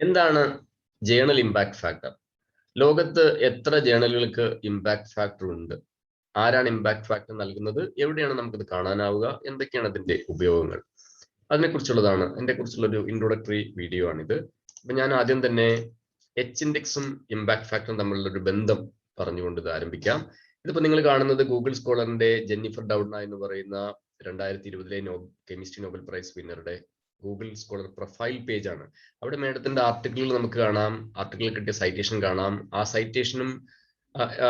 എന്താണ് journal impact factor ലോകത്ത് എത്ര ജേണലുകൾക്ക് ഇമ്പാക്ട് ഫാക്ടർ ഉണ്ട്? ആരാണ് ഇമ്പാക്ട് ഫാക്ടർ നൽകുന്നത്? എവിടെയാണ് നമുക്കത് കാണാനാവുക? എന്തൊക്കെയാണ് അതിന്റെ ഉപയോഗങ്ങൾ? അതിനെക്കുറിച്ചുള്ളതാണ് എന്റെ കുറിച്ചുള്ള ഒരു ഇൻട്രോഡക്ടറി വീഡിയോ ആണിത്. അപ്പൊ ഞാൻ ആദ്യം തന്നെ എച്ച് ഇൻഡെക്സും ഇമ്പാക്ട് ഫാക്ടറും തമ്മിലുള്ള ഒരു ബന്ധം പറഞ്ഞുകൊണ്ട് ഇത് ആരംഭിക്കാം. ഇതിപ്പോ നിങ്ങൾ കാണുന്നത് ഗൂഗിൾ സ്കോളറിന്റെ ജെന്നിഫർ ഡൗഡ്ന എന്ന് പറയുന്ന രണ്ടായിരത്തി ഇരുപതിലെ നോ കെമിസ്ട്രി നോബൽ പ്രൈസ് വിന്നറുടെ ഗൂഗിൾ സ്കോളർ പ്രൊഫൈൽ പേജ് ആണ്. അവിടെ മേഡത്തിന്റെ ആർട്ടിക്കിളുകൾ നമുക്ക് കാണാം. ആർട്ടിക്കിൾ കിട്ടിയ സൈറ്റേഷൻ കാണാം. ആ സൈറ്റേഷനും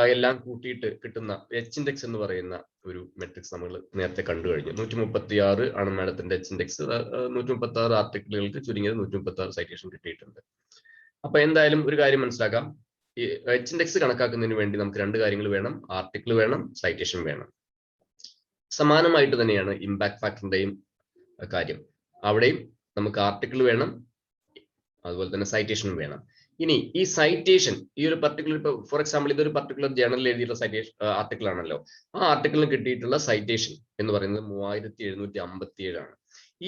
എല്ലാം കൂട്ടിയിട്ട് കിട്ടുന്ന എച്ച് ഇൻഡെക്സ് എന്ന് പറയുന്ന ഒരു മെട്രിക്സ് നമ്മൾ നേരത്തെ കണ്ടു കഴിഞ്ഞു. നൂറ്റി മുപ്പത്തി ആറ് ആണ് മാഡത്തിന്റെ എച്ച് ഇൻഡെക്സ് നൂറ്റി മുപ്പത്തി ആറ് ആർട്ടിക്കിളുകൾക്ക് ചുരുങ്ങിയത് നൂറ്റി മുപ്പത്തി ആറ് സൈറ്റേഷൻ കിട്ടിയിട്ടുണ്ട്. അപ്പൊ എന്തായാലും ഒരു കാര്യം മനസ്സിലാക്കാം. ഈ എച്ച് ഇൻഡെക്സ് കണക്കാക്കുന്നതിന് വേണ്ടി നമുക്ക് രണ്ട് കാര്യങ്ങൾ വേണം. ആർട്ടിക്കിൾ വേണം സൈറ്റേഷൻ വേണം. സമാനമായിട്ട് തന്നെയാണ് ഇമ്പാക്ട് ഫാക്ടറിന്റെയും കാര്യം. അവിടെയും നമുക്ക് ആർട്ടിക്കിൾ വേണം. അതുപോലെ തന്നെ സൈറ്റേഷനും വേണം. ഇനി ഈ സൈറ്റേഷൻ ഈ ഒരു പർട്ടിക്കുലർ ഇപ്പൊ ഫോർ എക്സാമ്പിൾ ഇതൊരു പർട്ടിക്കുലർ ജേണലിൽ എഴുതിയിട്ടുള്ള സൈറ്റേഷൻ ആർട്ടിക്കിൾ ആണല്ലോ. ആ ആർട്ടിക്കിളിന് കിട്ടിയിട്ടുള്ള സൈറ്റേഷൻ എന്ന് പറയുന്നത് മൂവായിരത്തി എഴുന്നൂറ്റി അമ്പത്തി ഏഴാണ്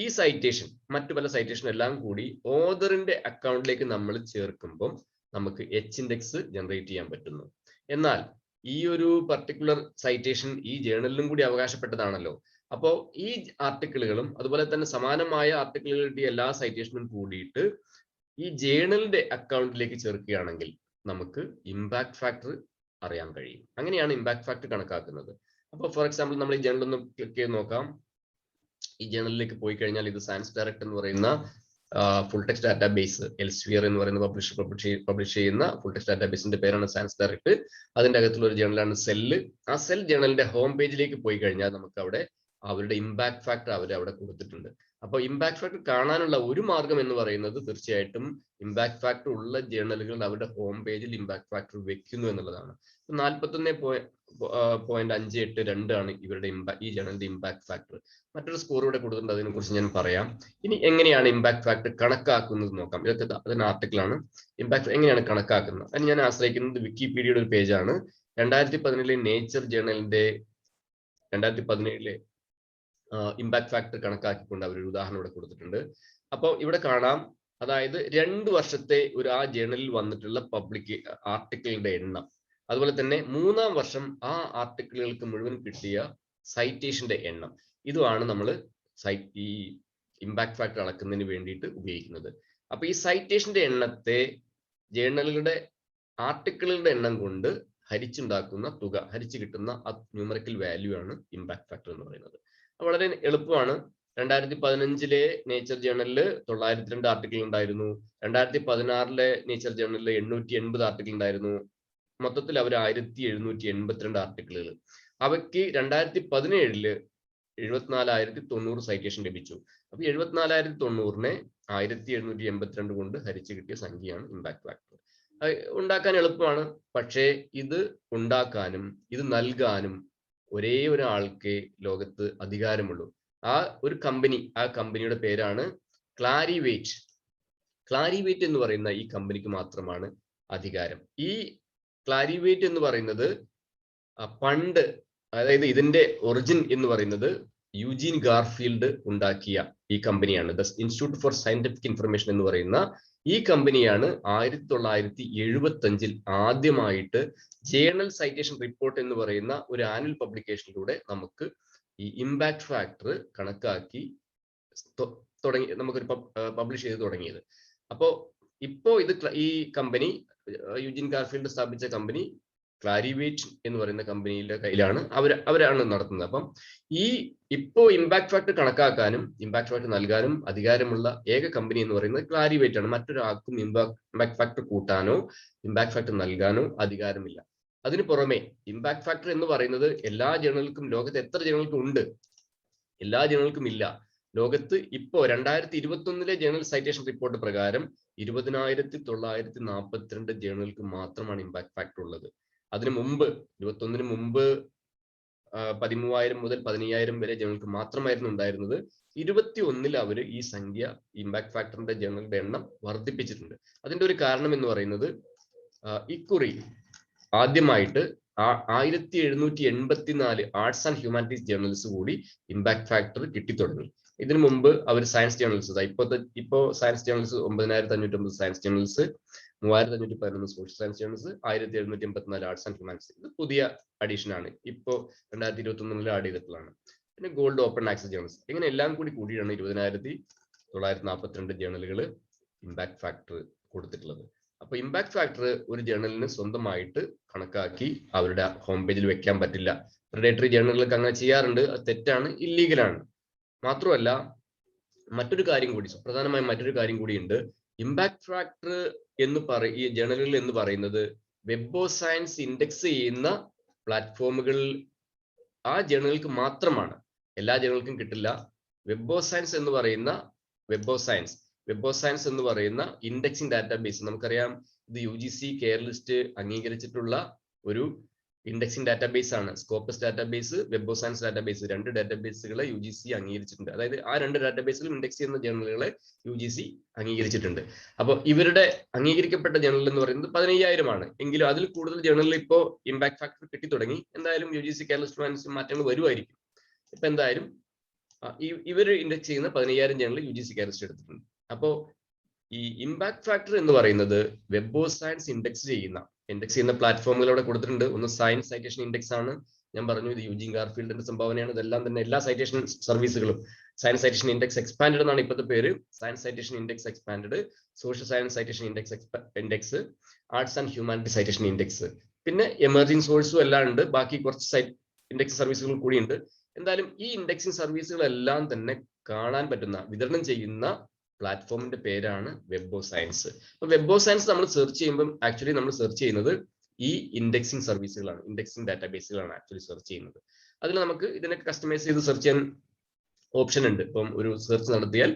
ഈ സൈറ്റേഷൻ മറ്റു പല സൈറ്റേഷൻ എല്ലാം കൂടി ഓദറിന്റെ അക്കൗണ്ടിലേക്ക് നമ്മൾ ചേർക്കുമ്പോൾ നമുക്ക് എച്ച് ഇൻഡെക്സ് ജനറേറ്റ് ചെയ്യാൻ പറ്റുന്നു. എന്നാൽ ഈ ഒരു പർട്ടിക്കുലർ സൈറ്റേഷൻ ഈ ജേണലിലും കൂടി അവകാശപ്പെട്ടതാണല്ലോ. അപ്പോൾ ഈ ആർട്ടിക്കിളുകളും അതുപോലെ തന്നെ സമാനമായ ആർട്ടിക്കിളുകളുടെ എല്ലാ സൈറ്റേഷനും കൂടിയിട്ട് ഈ ജേണലിന്റെ അക്കൗണ്ടിലേക്ക് ചേർക്കുകയാണെങ്കിൽ നമുക്ക് ഇമ്പാക്ട് ഫാക്ടർ അറിയാൻ കഴിയും. അങ്ങനെയാണ് ഇമ്പാക്ട് ഫാക്ടർ കണക്കാക്കുന്നത്. അപ്പോൾ ഫോർ എക്സാമ്പിൾ നമ്മൾ ഈ ജേണൽ ഒന്ന് ക്ലിക്ക് ചെയ്ത് നോക്കാം. ഈ ജേണലിലേക്ക് പോയി കഴിഞ്ഞാൽ ഇത് സയൻസ് ഡയറക്ട് എന്ന് പറയുന്ന ഫുൾ ടെക്സ്റ്റ് ഡാറ്റാബേസ് എൽസ്വിയർ എന്ന് പറയുന്ന പബ്ലിഷ് പബ്ലിഷ് ചെയ്യുന്ന ഫുൾ ടെക്സ്റ്റ് ഡാറ്റാബേസിന്റെ പേരാണ് സയൻസ് ഡയറക്ട് അതിന്റെ അകത്തുള്ള ഒരു ജേണലാണ് സെല്ല് ആ സെൽ ജേണലിന്റെ ഹോം പേജിലേക്ക് പോയി കഴിഞ്ഞാൽ നമുക്ക് അവിടെ അവരുടെ ഇമ്പാക്ട് ഫാക്ടർ അവർ അവിടെ കൊടുത്തിട്ടുണ്ട്. അപ്പോൾ ഇമ്പാക്ട് ഫാക്ടർ കാണാനുള്ള ഒരു മാർഗം എന്ന് പറയുന്നത് തീർച്ചയായിട്ടും ഇമ്പാക്ട് ഫാക്ടർ ഉള്ള ജേണലുകൾ അവരുടെ ഹോം പേജിൽ ഇമ്പാക്ട് ഫാക്ടർ വെക്കുന്നു എന്നുള്ളതാണ്. നാൽപ്പത്തൊന്ന് പോയിന്റ് അഞ്ച് എട്ട് രണ്ടാണ് ഇവരുടെ ഇമ്പാക്ട് ഈ ജേണലിന്റെ ഇമ്പാക്ട് ഫാക്ടർ മറ്റൊരു സ്കോർ ഇവിടെ കൊടുത്തിട്ടുണ്ട് അതിനെ കുറിച്ച് ഞാൻ പറയാം. ഇനി എങ്ങനെയാണ് ഇമ്പാക്ട് ഫാക്ടർ കണക്കാക്കുന്നത് നോക്കാം. ഇതൊക്കെ അതിന് ആർട്ടിക്കിളാണ് ഇമ്പാക്ട് എങ്ങനെയാണ് കണക്കാക്കുന്നത്? അതിന് ഞാൻ ആശ്രയിക്കുന്നത് വിക്കിപീഡിയയുടെ ഒരു പേജാണ് രണ്ടായിരത്തി പതിനേഴിലെ നേച്ചർ ജേണലിന്റെ രണ്ടായിരത്തി പതിനേഴിലെ ഇമ്പാക്ട് ഫാക്ടർ കണക്കാക്കിക്കൊണ്ട് അവർ ഒരു ഉദാഹരണം ഇവിടെ കൊടുത്തിട്ടുണ്ട്. അപ്പോൾ ഇവിടെ കാണാം അതായത് രണ്ട് വർഷത്തെ ഒരു ആ ജേണലിൽ വന്നിട്ടുള്ള പബ്ലിക് ആർട്ടിക്കിളുടെ എണ്ണം. അതുപോലെ തന്നെ മൂന്നാം വർഷം ആ ആർട്ടിക്കിളുകൾക്ക് മുഴുവൻ കിട്ടിയ സൈറ്റേഷന്റെ എണ്ണം. ഇതുമാണ് നമ്മൾ സൈറ്റ് ഈ ഇമ്പാക്ട് ഫാക്ടർ അളക്കുന്നതിന് വേണ്ടിയിട്ട് ഉപയോഗിക്കുന്നത്. അപ്പൊ ഈ സൈറ്റേഷന്റെ എണ്ണത്തെ ജേണലുകളുടെ ആർട്ടിക്കിളുകളുടെ എണ്ണം കൊണ്ട് ഹരിച്ചുണ്ടാക്കുന്ന തുക ഹരിച്ചു കിട്ടുന്ന ന്യൂമറിക്കൽ വാല്യൂ ആണ് ഇമ്പാക്ട് ഫാക്ടർ എന്ന് പറയുന്നത്. വളരെ എളുപ്പമാണ്. രണ്ടായിരത്തി പതിനഞ്ചിലെ നേച്ചർ ജേണലിൽ തൊള്ളായിരത്തി രണ്ട് ആർട്ടിക്കിൾ ഉണ്ടായിരുന്നു. രണ്ടായിരത്തി പതിനാറിലെ നേച്ചർ ജേണലിൽ എണ്ണൂറ്റി എൺപത് ആർട്ടിക്കിൾ ഉണ്ടായിരുന്നു. മൊത്തത്തിൽ അവർ ആയിരത്തി എഴുന്നൂറ്റി എൺപത്തിരണ്ട് ആർട്ടിക്കിളുകൾ അവയ്ക്ക് രണ്ടായിരത്തി പതിനേഴിൽ എഴുപത്തിനാലായിരത്തി തൊണ്ണൂറ് സൈറ്റേഷൻ ലഭിച്ചു. അപ്പൊ എഴുപത്തിനാലായിരത്തി തൊണ്ണൂറിനെ ആയിരത്തി എഴുന്നൂറ്റി എൺപത്തിരണ്ട് കൊണ്ട് ഹരിച്ചു കിട്ടിയ സംഖ്യയാണ് ഇമ്പാക്ട് ഫാക്ടർ ഉണ്ടാക്കാൻ എളുപ്പമാണ്. പക്ഷേ ഇത് ഉണ്ടാക്കാനും ഇത് നൽകാനും ഒരേ ഒരാൾക്ക് ലോകത്ത് അധികാരമുള്ളൂ. ആ ഒരു കമ്പനി ആ കമ്പനിയുടെ പേരാണ് ക്ലാരിവേറ്റ് ക്ലാരിവേറ്റ് എന്ന് പറയുന്ന ഈ കമ്പനിക്ക് മാത്രമാണ് അധികാരം. ഈ ക്ലാരിവേറ്റ് എന്ന് പറയുന്നത് പണ്ട് അതായത് ഇതിന്റെ ഒറിജിൻ എന്ന് പറയുന്നത് യുജീൻ ഗാർഫീൽഡ് ഉണ്ടാക്കിയ ഈ കമ്പനിയാണ്. The institute for scientific information എന്ന് പറയുന്ന ഈ കമ്പനിയാണ് ആയിരത്തി തൊള്ളായിരത്തി എഴുപത്തി അഞ്ചിൽ ആദ്യമായിട്ട് ജേണൽ സൈറ്റേഷൻ റിപ്പോർട്ട് എന്ന് പറയുന്ന ഒരു ആനുവൽ പബ്ലിക്കേഷനിലൂടെ നമുക്ക് ഈ ഇമ്പാക്ട് ഫാക്ടർ കണക്കാക്കി തുടങ്ങി നമുക്കൊരു പബ്ലിഷ് ചെയ്ത് തുടങ്ങിയത്. അപ്പോൾ ഇപ്പോ ഇത് ഈ കമ്പനി യുജിൻ ഗാർഫീൽഡ് സ്ഥാപിച്ച കമ്പനി ക്ലാരിവേറ്റ് എന്ന് പറയുന്ന കമ്പനിയുടെ കയ്യിലാണ് അവർ അവരാണ് നടത്തുന്നത്. അപ്പം ഈ ഇപ്പോ ഇമ്പാക്ട് ഫാക്ടർ കണക്കാക്കാനും ഇമ്പാക്ട് ഫാക്ടർ നൽകാനും അധികാരമുള്ള ഏക കമ്പനി എന്ന് പറയുന്നത് ക്ലാരിവേറ്റ് ആണ്. മറ്റൊരാൾക്കും ഇമ്പാക്ട് ഫാക്ടർ കൂട്ടാനോ ഇമ്പാക്ട് ഫാക്ടർ നൽകാനോ അധികാരമില്ല. അതിന് പുറമെ ഇമ്പാക്ട് ഫാക്ടർ എന്ന് പറയുന്നത് എല്ലാ ജേണലുകൾക്കും ലോകത്ത് എത്ര ജേണലുകൾക്കും ഉണ്ട്? എല്ലാ ജേണലുകൾക്കും ഇല്ല. ലോകത്ത് ഇപ്പോ രണ്ടായിരത്തി ഇരുപത്തി ജേണൽ സൈറ്റേഷൻ റിപ്പോർട്ട് പ്രകാരം ഇരുപതിനായിരത്തി തൊള്ളായിരത്തി നാൽപ്പത്തിരണ്ട് ജേണലുകൾക്ക് മാത്രമാണ് ഇമ്പാക്ട് ഫാക്ടർ ഉള്ളത്. അതിനു മുമ്പ് ഇരുപത്തൊന്നിന് മുമ്പ് പതിമൂവായിരം മുതൽ പതിനയ്യായിരം വരെ ജനങ്ങൾക്ക് മാത്രമായിരുന്നു ഉണ്ടായിരുന്നത്. ഇരുപത്തി ഒന്നിൽ അവർ ഈ സംഖ്യ ഇമ്പാക്ട് ഫാക്ടറിന്റെ ജനങ്ങളുടെ എണ്ണം വർദ്ധിപ്പിച്ചിട്ടുണ്ട്. അതിന്റെ ഒരു കാരണം എന്ന് പറയുന്നത് ഇക്കുറി ആദ്യമായിട്ട് ആയിരത്തി എഴുന്നൂറ്റി എൺപത്തിനാല് ആർട്സ് ആൻഡ് ഹ്യൂമാനിറ്റീസ് ജേർണൽസ് കൂടി ഇമ്പാക്ട് ഫാക്ടർ കിട്ടിത്തുടങ്ങി. ഇതിനു മുമ്പ് അവർ സയൻസ് ജേർണൽസ് ഇപ്പോഴത്തെ ഇപ്പോ സയൻസ് ജേർണൽസ് ഒമ്പതിനായിരത്തി അഞ്ഞൂറ്റി ഒമ്പത് സയൻസ് ജേർണൽസ് മൂവായിരത്തി അഞ്ഞൂറ്റി പതിനൊന്ന് സോഷ്യൽ സയൻസ് ജേണൽസ് ആയിരത്തി എഴുന്നൂറ്റി എൺപത്തിനാല് ആർട്സ് ആൻഡ് ഹ്യൂമാനിറ്റീസ് ഇത് പുതിയ അഡീഷൻ ആണ്. ഇപ്പോൾ രണ്ടായിരത്തി ഇരുപത്തി ഒന്നിൽ ആഡ് ചെയ്തിട്ടുള്ളതാണ്. പിന്നെ ഗോൾഡ് ഓപ്പൺ ആക്സസ് ജേണൽസ് ഇങ്ങനെ എല്ലാം കൂടി കൂടിയാണ് ഇരുപതിനായിരത്തി തൊള്ളായിരത്തി നാൽപ്പത്തിരണ്ട് ജേണലുകൾ ഇമ്പാക്ട് ഫാക്ടർ കൊടുത്തിട്ടുള്ളത്. അപ്പൊ ഇമ്പാക്ട് ഫാക്ടർ ഒരു ജേണലിന് സ്വന്തമായിട്ട് കണക്കാക്കി അവരുടെ ഹോം പേജിൽ വെക്കാൻ പറ്റില്ല. പ്രിഡേറ്ററി ജേണലുകൾക്ക് അങ്ങനെ ചെയ്യാറുണ്ട്. അത് തെറ്റാണ് ഇല്ലീഗലാണ് മാത്രമല്ല മറ്റൊരു കാര്യം കൂടി സുപ്രധാനമായ മറ്റൊരു കാര്യം കൂടിയുണ്ട് ഇമ്പാക്ട് ഫാക്ടർ എന്ന് പറ ഈ എന്ന് പറയുന്നത് വെബ് ഓഫ് സയൻസ് ഇൻഡെക്സ് ചെയ്യുന്ന പ്ലാറ്റ്ഫോമുകൾ ആ ജേണലുകൾക്ക് മാത്രമാണ്. എല്ലാ ജേണലുകൾക്കും കിട്ടില്ല. വെബ് ഓഫ് സയൻസ് എന്ന് പറയുന്ന web of science web of science എന്ന് പറയുന്ന ഇൻഡെക്സിംഗ് ഡാറ്റാബേസ് നമുക്കറിയാം ഇത് U G C care list അംഗീകരിച്ചിട്ടുള്ള ഒരു ഇൻഡെക്സിംഗ് ഡാറ്റാബേസ് ആണ്. Scopus database web of science database രണ്ട് ഡാറ്റാബേസുകളെ യു ജി സി അംഗീകരിച്ചിട്ടുണ്ട്. അതായത് ആ രണ്ട് ഡാറ്റാബേസിലും ഇൻഡെക്സ് ചെയ്യുന്ന ജേണലുകളെ യു ജി സി അംഗീകരിച്ചിട്ടുണ്ട്. അപ്പോൾ ഇവരുടെ അംഗീകരിക്കപ്പെട്ട ജേണൽ എന്ന് പറയുന്നത് പതിനയ്യായിരം ആണ്. എങ്കിലും അതിൽ കൂടുതൽ ജേണലിൽ ഇപ്പോൾ ഇമ്പാക്ട് ഫാക്ടർ കിട്ടി തുടങ്ങി എന്തായാലും U G C care students മാറ്റങ്ങൾ വരുമായിരിക്കും. ഇപ്പൊ എന്തായാലും ഇവർ ഇൻഡെക്സ് ചെയ്യുന്ന പതിനയ്യായിരം journal U G C Kerala എടുത്തിട്ടുണ്ട്. അപ്പോ ഈ ഇമ്പാക്ട് ഫാക്ടർ എന്ന് പറയുന്നത് വെബ് ഓഫ് സയൻസ് ഇൻഡെക്സ് ചെയ്യുന്ന ഇൻഡെക്സ് ചെയ്യുന്ന പ്ലാറ്റ്ഫോമുകൾ അവിടെ കൊടുത്തിട്ടുണ്ട്. ഒന്ന് സയൻസ് സൈറ്റേഷൻ ഇൻഡെക്സ് ആണ്. ഞാൻ പറഞ്ഞു ഇത് യൂജിൻ ഗാർഫീൽഡിന്റെ സംഭാവനയാണ്. ഇതെല്ലാം തന്നെ എല്ലാ സൈറ്റേഷൻ സർവീസുകളും സയൻസ് സൈറ്റേഷൻ ഇൻഡെക്സ് എക്സ്പാൻഡ് എന്നാണ് ഇപ്പോഴത്തെ പേര്. Science citation index expand social science citation index index arts and humanity citation index പിന്നെ എമർജിംഗ് സോഴ്സും എല്ലാം ഉണ്ട്. ബാക്കി കുറച്ച് സൈറ്റ് ഇൻഡെക്സ് സർവീസുകൾ കൂടിയുണ്ട് എന്തായാലും ഈ ഇൻഡെക്സിംഗ് സർവീസുകളെല്ലാം തന്നെ കാണാൻ പറ്റുന്ന വിതരണം ചെയ്യുന്ന പ്ലാറ്റ്ഫോമിന്റെ പേരാണ് വെബ് ഓഫ് സയൻസ് അപ്പൊ വെബ് ഓഫ് സയൻസ് നമ്മൾ സെർച്ച് ചെയ്യുമ്പോൾ ആക്ച്വലി നമ്മൾ സെർച്ച് ചെയ്യുന്നത് ഈ ഇൻഡെക്സിംഗ് സർവീസുകളാണ് ഇൻഡെക്സിംഗ് ഡാറ്റാബേസുകളാണ് ആക്ച്വലി സെർച്ച് ചെയ്യുന്നത്. അതിൽ നമുക്ക് ഇതിനൊക്കെ കസ്റ്റമൈസ് ചെയ്ത് സെർച്ച് ചെയ്യാൻ ഓപ്ഷൻ ഉണ്ട്. ഇപ്പം ഒരു സെർച്ച് നടത്തിയാൽ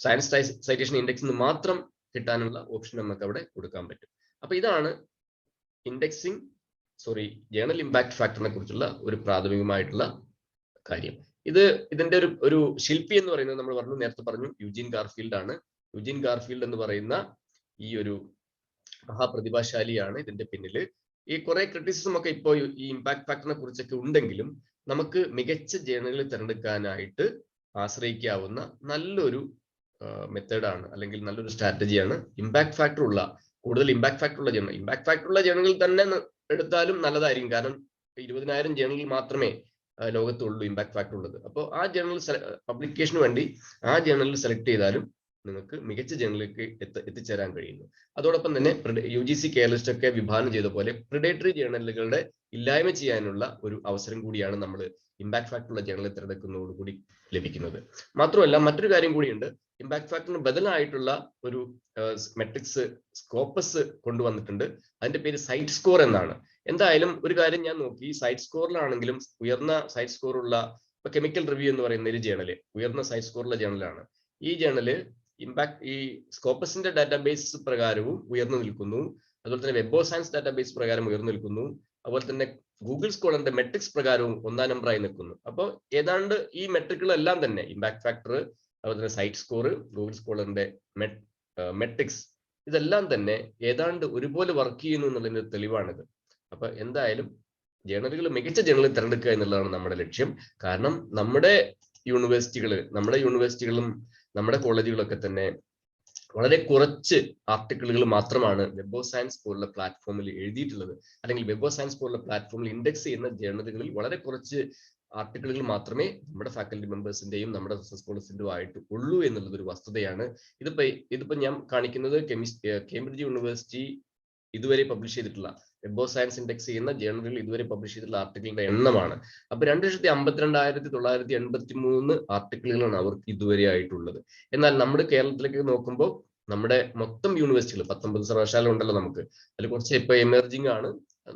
സയൻസ് സൈറ്റേഷൻ ഇൻഡെക്സ് മാത്രം കിട്ടാനുള്ള ഓപ്ഷൻ നമുക്ക് അവിടെ കൊടുക്കാൻ പറ്റും. അപ്പൊ ഇതാണ് ഇൻഡെക്സിംഗ് സോറി ജേണൽ ഇമ്പാക്ട് ഫാക്ടറിനെ കുറിച്ചുള്ള ഒരു പ്രാഥമികമായിട്ടുള്ള കാര്യം. ഇത് ഇതിന്റെ ഒരു ഒരു ശില്പി എന്ന് പറയുന്നത് നമ്മൾ പറഞ്ഞു നേരത്തെ പറഞ്ഞു യുജിൻ ഗാർഫീൽഡ് ആണ്. യുജിൻ ഗാർഫീൽഡ് എന്ന് പറയുന്ന ഈ ഒരു മഹാപ്രതിഭാശാലിയാണ് ഇതിന്റെ പിന്നിൽ ഈ കുറെ ക്രിറ്റിസിസം ഒക്കെ ഇപ്പോൾ ഈ ഇമ്പാക്ട് ഫാക്ടറിനെ കുറിച്ചൊക്കെ ഉണ്ടെങ്കിലും നമുക്ക് മികച്ച ജേണലുകൾ തിരഞ്ഞെടുക്കാനായിട്ട് ആശ്രയിക്കാവുന്ന നല്ലൊരു മെത്തേഡാണ് അല്ലെങ്കിൽ നല്ലൊരു സ്ട്രാറ്റജിയാണ് ഇമ്പാക്ട് ഫാക്ടർ ഉള്ള കൂടുതൽ ഇമ്പാക്ട് ഫാക്ടർ ഉള്ള ജേണൽ ഇമ്പാക്ട് ഫാക്ടർ ഉള്ള ജേണലിൽ തന്നെ എടുത്താലും നല്ലതായിരിക്കും. കാരണം ഇരുപതിനായിരം ജേണലിൽ മാത്രമേ ലോകത്തുള്ളൂ ഇമ്പാക്ട് ഫാക്ടർ ഉള്ളത്. അപ്പോൾ ആ ജേണൽ പബ്ലിക്കേഷന് വേണ്ടി ആ ജേണലിൽ സെലക്ട് ചെയ്താലും നിങ്ങൾക്ക് മികച്ച ജേണലിലേക്ക് എത്ത എത്തിച്ചേരാൻ കഴിയുന്നു. അതോടൊപ്പം തന്നെ യു ജി സി കെയർലിസ്റ്റ് ഒക്കെ വിഭാവനം ചെയ്ത പോലെ പ്രിഡേറ്ററി ജേണലുകളുടെ ഇല്ലായ്മ ചെയ്യാനുള്ള ഒരു അവസരം കൂടിയാണ് നമ്മൾ ഇമ്പാക്ട് ഫാക്ടറുള്ള ജേണൽ തിരഞ്ഞെടുക്കുന്നതോടുകൂടി ലഭിക്കുന്നത്. മാത്രമല്ല മറ്റൊരു കാര്യം കൂടിയുണ്ട്. ഇമ്പാക്ട് ഫാക്ടറിന് ബദലായിട്ടുള്ള ഒരു മെട്രിക്സ് സ്കോപ്പസ് കൊണ്ടുവന്നിട്ടുണ്ട്. അതിന്റെ പേര് സൈറ്റ് സ്കോർ എന്നാണ്. എന്തായാലും ഒരു കാര്യം ഞാൻ നോക്കി. സൈറ്റ് സ്കോറിലാണെങ്കിലും ഉയർന്ന സൈറ്റ് സ്കോറുള്ള ഇപ്പൊ കെമിക്കൽ റിവ്യൂ എന്ന് പറയുന്ന ഒരു ജേണൽ ഉയർന്ന സൈറ്റ് സ്കോറുള്ള ജേണലാണ് ഈ ജേണൽ ഇമ്പാക്ട് ഈ സ്കോപ്പസിന്റെ ഡാറ്റാബേസ് പ്രകാരവും ഉയർന്നു നിൽക്കുന്നു. അതുപോലെ തന്നെ വെബ് സയൻസ് ഡാറ്റാബേസ് പ്രകാരം ഉയർന്നു നിൽക്കുന്നു. അതുപോലെ തന്നെ ഗൂഗിൾ സ്കോളറിന്റെ മെട്രിക്സ് പ്രകാരവും ഒന്നാം നമ്പറായി നിൽക്കുന്നു. അപ്പോൾ ഏതാണ്ട് ഈ മെട്രിക്കുകളെല്ലാം തന്നെ ഇമ്പാക്ട് ഫാക്ടർ അതുപോലെ തന്നെ സൈറ്റ് സ്കോർ ഗൂഗിൾ സ്കോളറിന്റെ മെട്രിക്സ് ഇതെല്ലാം തന്നെ ഏതാണ്ട് ഒരുപോലെ വർക്ക് ചെയ്യുന്നു എന്നുള്ളതിന്റെ തെളിവാണിത്. അപ്പൊ എന്തായാലും ജേണലുകൾ മികച്ച ജേണലിൽ തിരഞ്ഞെടുക്കുക എന്നുള്ളതാണ് നമ്മുടെ ലക്ഷ്യം. കാരണം നമ്മുടെ യൂണിവേഴ്സിറ്റികൾ നമ്മുടെ യൂണിവേഴ്സിറ്റികളും നമ്മുടെ കോളേജുകളൊക്കെ തന്നെ വളരെ കുറച്ച് ആർട്ടിക്കിളുകൾ മാത്രമാണ് വെബ് ഓഫ് സയൻസ് പോലുള്ള പ്ലാറ്റ്ഫോമിൽ എഴുതിയിട്ടുള്ളത്. അല്ലെങ്കിൽ വെബ് ഓഫ് സയൻസ് പോലുള്ള പ്ലാറ്റ്ഫോമിൽ ഇൻഡെക്സ് ചെയ്യുന്ന ജേണലുകളിൽ വളരെ കുറച്ച് ആർട്ടിക്കിളുകൾ മാത്രമേ നമ്മുടെ ഫാക്കൽറ്റി മെമ്പേഴ്സിന്റെയും നമ്മുടെ റിസർച്ച് പോളിസിന്റെയും ആയിട്ട് ഉള്ളൂ എന്നുള്ളത് ഒരു വസ്തുതയാണ്. ഇതിപ്പോ ഇതിപ്പോ ഞാൻ കാണിക്കുന്നത് കെമിസ്ട്രി കേംബ്രിഡ്ജ് യൂണിവേഴ്സിറ്റി ഇതുവരെ പബ്ലിഷ് ചെയ്തിട്ടുള്ള ഓഫ് സയൻസ് ഇൻഡെക്സ് ചെയ്യുന്ന ജേണലിൽ ഇതുവരെ പബ്ലിഷ് ചെയ്തിട്ടുള്ള ആർട്ടിക്കിളുടെ എണ്ണമാണ്. അപ്പൊ രണ്ട് ലക്ഷത്തി അമ്പത്തിരണ്ടായിരത്തി തൊള്ളായിരത്തി എൺപത്തി മൂന്ന് ആർട്ടിക്കിളുകളാണ് അവർക്ക് ഇതുവരെ ആയിട്ടുള്ളത്. എന്നാൽ നമ്മുടെ കേരളത്തിലേക്ക് നോക്കുമ്പോൾ നമ്മുടെ മൊത്തം യൂണിവേഴ്സിറ്റികൾ പത്തൊമ്പത് സർവശാല ഉണ്ടല്ലോ നമുക്ക്. അതിൽ കുറച്ച് ഇപ്പൊ എമർജിംഗ് ആണ്.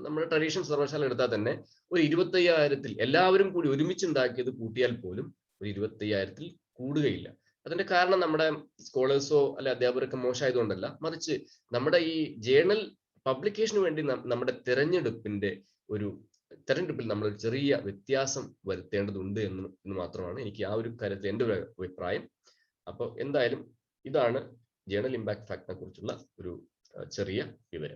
നമ്മുടെ ട്രഡീഷണൽ സർവശാല എടുത്താൽ തന്നെ ഒരു ഇരുപത്തയ്യായിരത്തിൽ എല്ലാവരും കൂടി ഒരുമിച്ച് ഉണ്ടാക്കിയത് കൂട്ടിയാൽ പോലും ഒരു ഇരുപത്തയ്യായിരത്തിൽ കൂടുകയില്ല. അതിന്റെ കാരണം നമ്മുടെ സ്കോളേഴ്സോ അല്ലെ അധ്യാപകരൊക്കെ മോശമായതുകൊണ്ടല്ല. മറിച്ച് നമ്മുടെ ഈ ജേണൽ പബ്ലിക്കേഷന് വേണ്ടി നമ്മുടെ തിരഞ്ഞെടുപ്പിന്റെ ഒരു തെരഞ്ഞെടുപ്പിൽ നമ്മൾ ഒരു ചെറിയ വ്യത്യാസം വരുത്തേണ്ടതുണ്ട് എന്ന് എന്ന് മാത്രമാണ് എനിക്ക് ആ ഒരു കാര്യത്തിൽ എന്റെ ഒരു അഭിപ്രായം. അപ്പോൾ എന്തായാലും ഇതാണ് ജേണൽ ഇമ്പാക്ട് ഫാക്ടറിനെ കുറിച്ചുള്ള ഒരു ചെറിയ വിവരം.